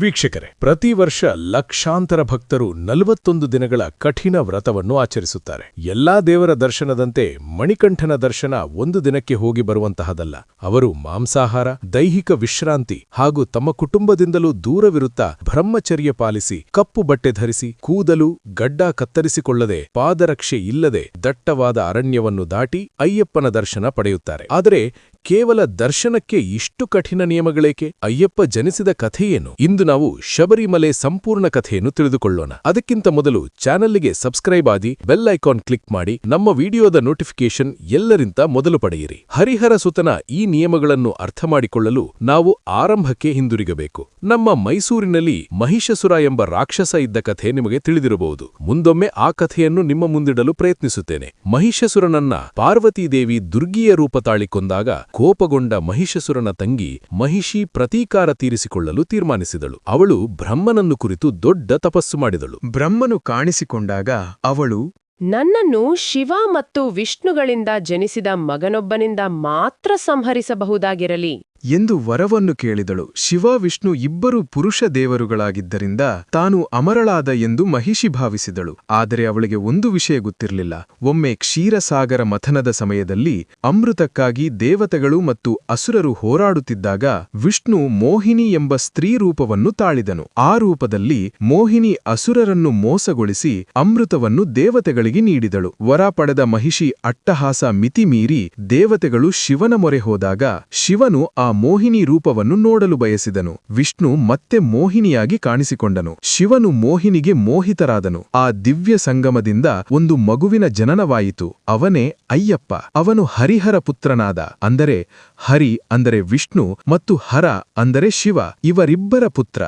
ವೀಕ್ಷಕರೇ, ಪ್ರತಿ ವರ್ಷ ಲಕ್ಷಾಂತರ ಭಕ್ತರು ನಲವತ್ತೊಂದು ದಿನಗಳ ಕಠಿಣ ವ್ರತವನ್ನು ಆಚರಿಸುತ್ತಾರೆ. ಎಲ್ಲಾ ದೇವರ ದರ್ಶನದಂತೆ ಮಣಿಕಂಠನ ದರ್ಶನ ಒಂದು ದಿನಕ್ಕೆ ಹೋಗಿ ಬರುವಂತಹದಲ್ಲ. ಅವರು ಮಾಂಸಾಹಾರ, ದೈಹಿಕ ವಿಶ್ರಾಂತಿ ಹಾಗೂ ತಮ್ಮ ಕುಟುಂಬದಿಂದಲೂ ದೂರವಿರುತ್ತಾ ಬ್ರಹ್ಮಚರ್ಯ ಪಾಲಿಸಿ, ಕಪ್ಪು ಬಟ್ಟೆ ಧರಿಸಿ, ಕೂದಲು, ಗಡ್ಡ ಕತ್ತರಿಸಿಕೊಳ್ಳದೆ, ಪಾದರಕ್ಷೆ ಇಲ್ಲದೆ ದಟ್ಟವಾದ ಅರಣ್ಯವನ್ನು ದಾಟಿ ಅಯ್ಯಪ್ಪನ ದರ್ಶನ ಪಡೆಯುತ್ತಾರೆ. ಆದರೆ ಕೇವಲ ದರ್ಶನಕ್ಕೆ ಇಷ್ಟು ಕಠಿಣ ನಿಯಮಗಳೇಕೆ? ಅಯ್ಯಪ್ಪ ಜನಿಸಿದ ಕಥೆಯೇನು? ಇಂದು ನಾವು ಶಬರಿಮಲೆ ಸಂಪೂರ್ಣ ಕಥೆಯನ್ನು ತಿಳಿದುಕೊಳ್ಳೋಣ. ಅದಕ್ಕಿಂತ ಮೊದಲು ಚಾನಲ್ಗೆ ಸಬ್ಸ್ಕ್ರೈಬ್ ಆಗಿ ಬೆಲ್ ಐಕಾನ್ ಕ್ಲಿಕ್ ಮಾಡಿ, ನಮ್ಮ ವಿಡಿಯೋದ ನೋಟಿಫಿಕೇಶನ್ ಎಲ್ಲರಿಂತ ಮೊದಲು ಪಡೆಯಿರಿ. ಹರಿಹರ ಸುತನ ಈ ನಿಯಮಗಳನ್ನು ಅರ್ಥ ಮಾಡಿಕೊಳ್ಳಲು ನಾವು ಆರಂಭಕ್ಕೆ ಹಿಂದಿರುಗಬೇಕು. ನಮ್ಮ ಮೈಸೂರಿನಲ್ಲಿ ಮಹಿಷಸುರ ಎಂಬ ರಾಕ್ಷಸ ಇದ್ದ ಕಥೆ ನಿಮಗೆ ತಿಳಿದಿರಬಹುದು. ಮುಂದೊಮ್ಮೆ ಆ ಕಥೆಯನ್ನು ನಿಮ್ಮ ಮುಂದಿಡಲು ಪ್ರಯತ್ನಿಸುತ್ತೇನೆ. ಮಹಿಷಸುರನನ್ನ ಪಾರ್ವತೀದೇವಿ ದುರ್ಗಿಯ ರೂಪ ತಾಳಿ ಕೊಂದಾಗ ಕೋಪಗೊಂಡ ಮಹಿಷಸುರನ ತಂಗಿ ಮಹಿಷಿ ಪ್ರತೀಕಾರ ತೀರಿಸಿಕೊಳ್ಳಲು ತೀರ್ಮಾನಿಸಿದಳು. ಅವಳು ಬ್ರಹ್ಮನನ್ನು ಕುರಿತು ದೊಡ್ಡ ತಪಸ್ಸು ಮಾಡಿದಳು. ಬ್ರಹ್ಮನು ಕಾಣಿಸಿಕೊಂಡಾಗ ಅವಳು ನನ್ನನ್ನು ಶಿವ ಮತ್ತು ವಿಷ್ಣುಗಳಿಂದ ಜನಿಸಿದ ಮಗನೊಬ್ಬನಿಂದ ಮಾತ್ರ ಸಂಹರಿಸಬಹುದಾಗಿರಲಿ. ಎಂದು ವರವನ್ನು ಕೇಳಿದಳು. ಶಿವ ವಿಷ್ಣು ಇಬ್ಬರು ಪುರುಷ ದೇವರುಗಳಾಗಿದ್ದರಿಂದ ತಾನು ಅಮರಳಾದ ಎಂದು ಮಹಿಷಿ ಭಾವಿಸಿದಳು. ಆದರೆ ಅವಳಿಗೆ ಒಂದು ವಿಷಯ ಗೊತ್ತಿರಲಿಲ್ಲ. ಒಮ್ಮೆ ಕ್ಷೀರಸಾಗರ ಮಥನದ ಸಮಯದಲ್ಲಿ ಅಮೃತಕ್ಕಾಗಿ ದೇವತೆಗಳು ಮತ್ತು ಅಸುರರು ಹೋರಾಡುತ್ತಿದ್ದಾಗ ವಿಷ್ಣು ಮೋಹಿನಿ ಎಂಬ ಸ್ತ್ರೀ ರೂಪವನ್ನು ತಾಳಿದನು. ಆ ರೂಪದಲ್ಲಿ ಮೋಹಿನಿ ಅಸುರರನ್ನು ಮೋಸಗೊಳಿಸಿ ಅಮೃತವನ್ನು ದೇವತೆಗಳಿಗೆ ನೀಡಿದಳು. ವರ ಪಡೆದ ಮಹಿಷಿ ಅಟ್ಟಹಾಸ ಮಿತಿಮೀರಿ ದೇವತೆಗಳು ಶಿವನ ಮೊರೆ ಹೋದಾಗ ಶಿವನು ಆ ಮೋಹಿನಿ ರೂಪವನ್ನು ನೋಡಲು ಬಯಸಿದನು. ವಿಷ್ಣು ಮತ್ತೆ ಮೋಹಿನಿಯಾಗಿ ಕಾಣಿಸಿಕೊಂಡನು. ಶಿವನು ಮೋಹಿನಿಗೆ ಮೋಹಿತರಾದನು. ಆ ದಿವ್ಯ ಸಂಗಮದಿಂದ ಒಂದು ಮಗುವಿನ ಜನನವಾಯಿತು. ಅವನೇ ಅಯ್ಯಪ್ಪ. ಅವನು ಹರಿಹರ ಪುತ್ರನಾದ. ಅಂದರೆ ಹರಿ ಅಂದರೆ ವಿಷ್ಣು ಮತ್ತು ಹರ ಅಂದರೆ ಶಿವ. ಇವರಿಬ್ಬರ ಪುತ್ರ.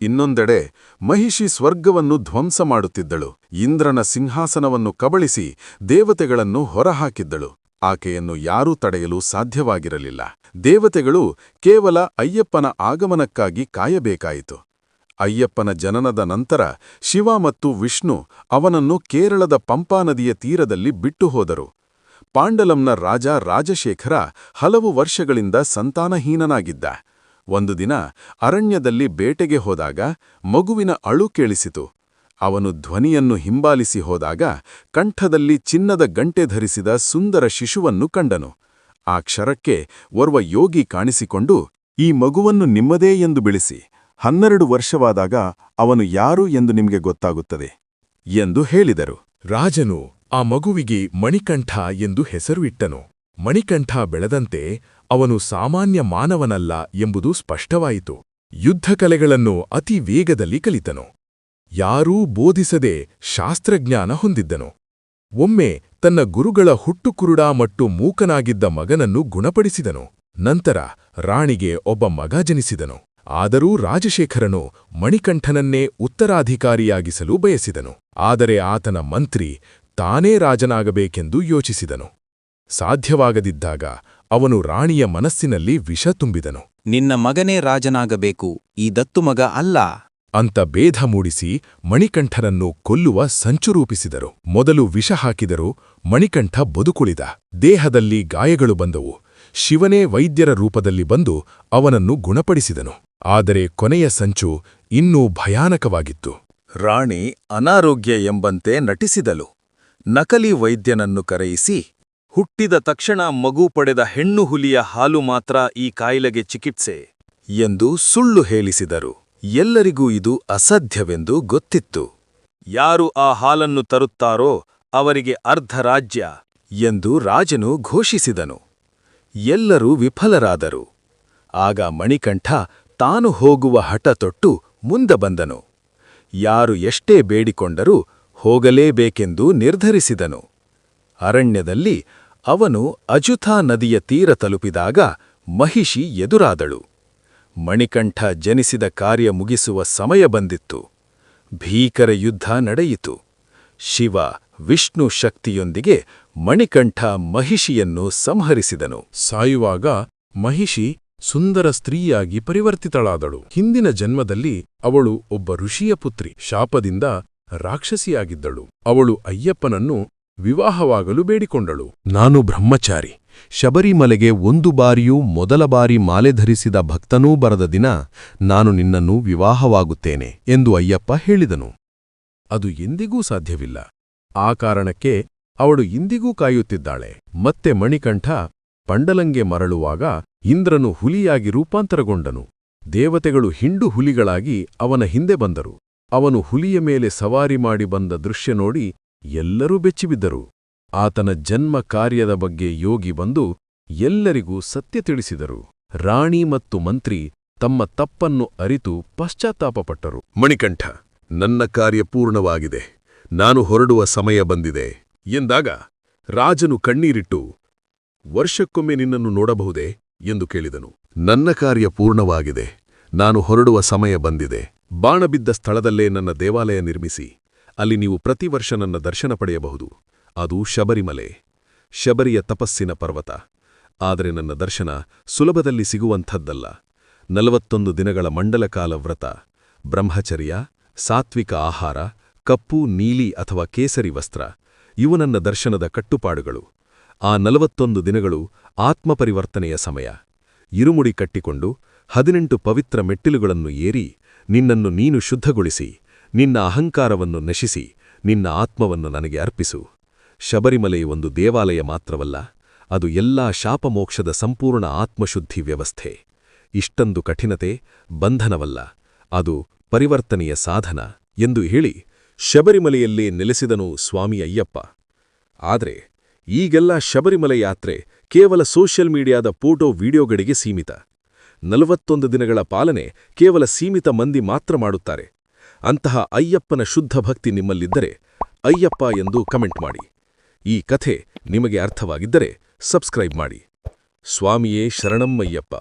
ಇನ್ನೊಂದೆಡೆ ಮಹಿಷಿ ಸ್ವರ್ಗವನ್ನು ಧ್ವಂಸ ಮಾಡುತ್ತಿದ್ದಳು. ಇಂದ್ರನ ಸಿಂಹಾಸನವನ್ನು ಕಬಳಿಸಿ ದೇವತೆಗಳನ್ನು ಹೊರಹಾಕಿದ್ದಳು. ಆಕೆಯನ್ನು ಯಾರೂ ತಡೆಯಲು ಸಾಧ್ಯವಾಗಿರಲಿಲ್ಲ. ದೇವತೆಗಳು ಕೇವಲ ಅಯ್ಯಪ್ಪನ ಆಗಮನಕ್ಕಾಗಿ ಕಾಯಬೇಕಾಯಿತು. ಅಯ್ಯಪ್ಪನ ಜನನದ ನಂತರ ಶಿವ ಮತ್ತು ವಿಷ್ಣು ಅವನನ್ನು ಕೇರಳದ ಪಂಪಾ ನದಿಯ ತೀರದಲ್ಲಿ ಬಿಟ್ಟು ಹೋದರು. ಪಾಂಡಲಂನ ರಾಜ ರಾಜಶೇಖರ ಹಲವು ವರ್ಷಗಳಿಂದ ಸಂತಾನಹೀನನಾಗಿದ್ದ. ಒಂದು ದಿನ ಅರಣ್ಯದಲ್ಲಿ ಬೇಟೆಗೆ ಹೋದಾಗ ಮಗುವಿನ ಅಳು ಕೇಳಿಸಿತು. ಅವನು ಧ್ವನಿಯನ್ನು ಹಿಂಬಾಲಿಸಿ ಹೋದಾಗ ಕಂಠದಲ್ಲಿ ಚಿನ್ನದ ಗಂಟೆ ಧರಿಸಿದ ಸುಂದರ ಶಿಶುವನ್ನು ಕಂಡನು. ಆ ಕ್ಷರಕ್ಕೆ ಓರ್ವ ಯೋಗಿ ಕಾಣಿಸಿಕೊಂಡು, ಈ ಮಗುವನ್ನು ನಿಮ್ಮದೇ ಎಂದು ಬಿಳಿಸಿ, ಹನ್ನೆರಡು ವರ್ಷವಾದಾಗ ಅವನು ಯಾರು ಎಂದು ನಿಮಗೆ ಗೊತ್ತಾಗುತ್ತದೆ? ಎಂದು ಹೇಳಿದರು. ರಾಜನು ಆ ಮಗುವಿಗೆ ಮಣಿಕಂಠ ಎಂದು ಹೆಸರು ಇಟ್ಟನು. ಮಣಿಕಂಠ ಬೆಳೆದಂತೆ ಅವನು ಸಾಮಾನ್ಯ ಮಾನವನಲ್ಲ ಎಂಬುದು ಸ್ಪಷ್ಟವಾಯಿತು. ಯುದ್ಧಕಲೆಗಳನ್ನು ಅತಿ ವೇಗದಲ್ಲಿ ಕಲಿತನು. ಯಾರೂ ಬೋಧಿಸದೆ ಶಾಸ್ತ್ರಜ್ಞಾನ ಹೊಂದಿದ್ದನು. ಒಮ್ಮೆ ತನ್ನ ಗುರುಗಳ ಹುಟ್ಟುಕುರುಡಾ ಮತ್ತು ಮೂಕನಾಗಿದ್ದ ಮಗನನ್ನು ಗುಣಪಡಿಸಿದನು. ನಂತರ ರಾಣಿಗೆ ಒಬ್ಬ ಮಗ ಜನಿಸಿದನು. ಆದರೂ ರಾಜಶೇಖರನು ಮಣಿಕಂಠನನ್ನೇ ಉತ್ತರಾಧಿಕಾರಿಯಾಗಿಸಲು ಬಯಸಿದನು. ಆದರೆ ಆತನ ಮಂತ್ರಿ ತಾನೇ ರಾಜನಾಗಬೇಕೆಂದು ಯೋಚಿಸಿದನು. ಸಾಧ್ಯವಾಗದಿದ್ದಾಗ ಅವನು ರಾಣಿಯ ಮನಸ್ಸಿನಲ್ಲಿ ವಿಷ ತುಂಬಿದನು. ನಿನ್ನ ಮಗನೇ ರಾಜನಾಗಬೇಕು, ಈ ದತ್ತು ಮಗ ಅಲ್ಲ. ಅಂತ ಭೇದ ಮೂಡಿಸಿ ಮಣಿಕಂಠನನ್ನು ಕೊಲ್ಲುವ ಸಂಚು ರೂಪಿಸಿದರು. ಮೊದಲು ವಿಷ ಹಾಕಿದರು, ಮಣಿಕಂಠ ಬದುಕುಳಿದ. ದೇಹದಲ್ಲಿ ಗಾಯಗಳು ಬಂದವು. ಶಿವನೇ ವೈದ್ಯರ ರೂಪದಲ್ಲಿ ಬಂದು ಅವನನ್ನು ಗುಣಪಡಿಸಿದನು. ಆದರೆ ಕೊನೆಯ ಸಂಚು ಇನ್ನೂ ಭಯಾನಕವಾಗಿತ್ತು. ರಾಣಿ ಅನಾರೋಗ್ಯ ಎಂಬಂತೆ ನಟಿಸಿದಳು. ನಕಲಿ ವೈದ್ಯನನ್ನು ಕರೆಯಿಸಿ, ಹುಟ್ಟಿದ ತಕ್ಷಣ ಮಗು ಪಡೆದ ಹೆಣ್ಣು ಹುಲಿಯ ಹಾಲು ಮಾತ್ರ ಈ ಕಾಯಿಲೆಗೆ ಚಿಕಿತ್ಸೆ ಎಂದು ಸುಳ್ಳು ಹೇಳಿಸಿದರು. ಎಲ್ಲರಿಗೂ ಇದು ಅಸಾಧ್ಯವೆಂದು ಗೊತ್ತಿತ್ತು. ಯಾರು ಆ ಹಾಲನ್ನು ತರುತ್ತಾರೋ ಅವರಿಗೆ ಅರ್ಧ ರಾಜ್ಯ ಎಂದು ರಾಜನು ಘೋಷಿಸಿದನು. ಎಲ್ಲರೂ ವಿಫಲರಾದರು. ಆಗ ಮಣಿಕಂಠ ತಾನು ಹೋಗುವ ಹಠ ತೊಟ್ಟು ಮುಂದೆ ಬಂದನು. ಯಾರು ಎಷ್ಟೇ ಬೇಡಿಕೊಂಡರೂ ಹೋಗಲೇಬೇಕೆಂದು ನಿರ್ಧರಿಸಿದನು. ಅರಣ್ಯದಲ್ಲಿ ಅವನು ಅಜುಥಾ ನದಿಯ ತೀರ ತಲುಪಿದಾಗ ಮಹಿಷಿ ಎದುರಾದಳು. ಮಣಿಕಂಠ ಜನಿಸಿದ ಕಾರ್ಯ ಮುಗಿಸುವ ಸಮಯ ಬಂದಿತ್ತು. ಭೀಕರ ಯುದ್ಧ ನಡೆಯಿತು. ಶಿವ, ವಿಷ್ಣು ಶಕ್ತಿಯೊಂದಿಗೆ ಮಣಿಕಂಠ ಮಹಿಷಿಯನ್ನು ಸಂಹರಿಸಿದನು. ಸಾಯುವಾಗ ಮಹಿಷಿ ಸುಂದರ ಸ್ತ್ರೀಯಾಗಿ ಪರಿವರ್ತಿತಳಾದಳು. ಹಿಂದಿನ ಜನ್ಮದಲ್ಲಿ ಅವಳು ಒಬ್ಬ ಋಷಿಯ ಪುತ್ರಿ. ಶಾಪದಿಂದ ರಾಕ್ಷಸಿಯಾಗಿದ್ದಳು. ಅವಳು ಅಯ್ಯಪ್ಪನನ್ನು ವಿವಾಹವಾಗಲು ಬೇಡಿಕೊಂಡಳು. ನಾನು ಬ್ರಹ್ಮಚಾರಿ. ಶಬರಿಮಲೆಗೆ ಒಂದು ಬಾರಿಯೂ ಮೊದಲ ಬಾರಿ ಮಾಲೆ ಧರಿಸಿದ ಭಕ್ತನೂ ಬರದ ದಿನ ನಾನು ನಿನ್ನನ್ನು ವಿವಾಹವಾಗುತ್ತೇನೆ ಎಂದು ಅಯ್ಯಪ್ಪ ಹೇಳಿದನು. ಅದು ಎಂದಿಗೂ ಸಾಧ್ಯವಿಲ್ಲ. ಆ ಕಾರಣಕ್ಕೆ ಅವಳು ಇಂದಿಗೂ ಕಾಯುತ್ತಿದ್ದಾಳೆ. ಮತ್ತೆ ಮಣಿಕಂಠ ಪಂಡಲಂಗೆ ಮರಳುವಾಗ ಇಂದ್ರನು ಹುಲಿಯಾಗಿ ರೂಪಾಂತರಗೊಂಡನು. ದೇವತೆಗಳು ಹಿಂಡು ಹುಲಿಗಳಾಗಿ ಅವನ ಹಿಂದೆ ಬಂದರು. ಅವನು ಹುಲಿಯ ಮೇಲೆ ಸವಾರಿ ಮಾಡಿ ಬಂದ ದೃಶ್ಯ ನೋಡಿ ಎಲ್ಲರೂ ಬೆಚ್ಚಿಬಿದ್ದರು. ಆತನ ಜನ್ಮ ಕಾರ್ಯದ ಬಗ್ಗೆ ಯೋಗಿ ಬಂದು ಎಲ್ಲರಿಗೂ ಸತ್ಯ ತಿಳಿಸಿದರು. ರಾಣಿ ಮತ್ತು ಮಂತ್ರಿ ತಮ್ಮ ತಪ್ಪನ್ನು ಅರಿತು ಪಶ್ಚಾತ್ತಾಪಪಟ್ಟರು. ಮಣಿಕಂಠ, ನನ್ನ ಕಾರ್ಯ ಪೂರ್ಣವಾಗಿದೆ. ನಾನು ಹೊರಡುವ ಸಮಯ ಬಂದಿದೆ. ಎಂದಾಗ ರಾಜನು ಕಣ್ಣೀರಿಟ್ಟು, ವರ್ಷಕ್ಕೊಮ್ಮೆ ನಿನ್ನನ್ನು ನೋಡಬಹುದೇ? ಎಂದು ಕೇಳಿದನು. ನನ್ನ ಕಾರ್ಯ ಪೂರ್ಣವಾಗಿದೆ. ನಾನು ಹೊರಡುವ ಸಮಯ ಬಂದಿದೆ. ಬಾಣ ಬಿದ್ದ ಸ್ಥಳದಲ್ಲೇ ನನ್ನ ದೇವಾಲಯ ನಿರ್ಮಿಸಿ, ಅಲ್ಲಿ ನೀವು ಪ್ರತಿ ವರ್ಷ ನನ್ನ ದರ್ಶನ ಪಡೆಯಬಹುದು. ಅದು ಶಬರಿಮಲೆ, ಶಬರಿಯ ತಪಸ್ಸಿನ ಪರ್ವತ. ಆದರೆ ನನ್ನ ದರ್ಶನ ಸುಲಭದಲ್ಲಿ ಸಿಗುವಂಥದ್ದಲ್ಲ. ನಲವತ್ತೊಂದು ದಿನಗಳ ಮಂಡಲಕಾಲ ವ್ರತ, ಬ್ರಹ್ಮಚರ್ಯ, ಸಾತ್ವಿಕ ಆಹಾರ, ಕಪ್ಪು, ನೀಲಿ ಅಥವಾ ಕೇಸರಿ ವಸ್ತ್ರ, ಇವು ನನ್ನ ದರ್ಶನದ ಕಟ್ಟುಪಾಡುಗಳು. ಆ ನಲವತ್ತೊಂದು ದಿನಗಳು ಆತ್ಮಪರಿವರ್ತನೆಯ ಸಮಯ. ಇರುಮುಡಿ ಕಟ್ಟಿಕೊಂಡು ಹದಿನೆಂಟು ಪವಿತ್ರ ಮೆಟ್ಟಿಲುಗಳನ್ನು ಏರಿ ನಿನ್ನನ್ನು ನೀನು ಶುದ್ಧಗೊಳಿಸಿ, ನಿನ್ನ ಅಹಂಕಾರವನ್ನು ನಶಿಸಿ, ನಿನ್ನ ಆತ್ಮವನ್ನು ನನಗೆ ಅರ್ಪಿಸು. ಶಬರಿಮಲೆ ಒಂದು ದೇವಾಲಯ ಮಾತ್ರವಲ್ಲ, ಅದು ಎಲ್ಲಾ ಶಾಪಮೋಕ್ಷದ ಸಂಪೂರ್ಣ ಆತ್ಮಶುದ್ಧಿ ವ್ಯವಸ್ಥೆ. ಇಷ್ಟೊಂದು ಕಠಿಣತೆ, ಬಂಧನವಲ್ಲ, ಅದು ಪರಿವರ್ತನೆಯ ಸಾಧನ ಎಂದು ಹೇಳಿ ಶಬರಿಮಲೆಯಲ್ಲೇ ನೆಲೆಸಿದನು ಸ್ವಾಮಿ ಅಯ್ಯಪ್ಪ ಆದರೆ, ಈಗೆಲ್ಲ ಶಬರಿಮಲೆ ಯಾತ್ರೆ ಕೇವಲ ಸೋಷಿಯಲ್ ಮೀಡಿಯಾದ ಫೋಟೋ ವಿಡಿಯೋಗಳಿಗೆ ಸೀಮಿತ. ನಲವತ್ತೊಂದು ದಿನಗಳ ಪಾಲನೆ ಕೇವಲ ಸೀಮಿತ ಮಂದಿ ಮಾತ್ರ ಮಾಡುತ್ತಾರೆ. ಅಂತಹ ಅಯ್ಯಪ್ಪನ ಶುದ್ಧ ಭಕ್ತಿ ನಿಮ್ಮಲ್ಲಿದ್ದರೆ ಅಯ್ಯಪ್ಪ ಎಂದು ಕಮೆಂಟ್ ಮಾಡಿ. ಈ ಕಥೆ ನಿಮಗೆ ಅರ್ಥವಾಗಿದ್ದರೆ ಸಬ್ಸ್ಕ್ರೈಬ್ ಮಾಡಿ. ಸ್ವಾಮಿಯೇ ಶರಣಮ್ಮಯ್ಯಪ್ಪ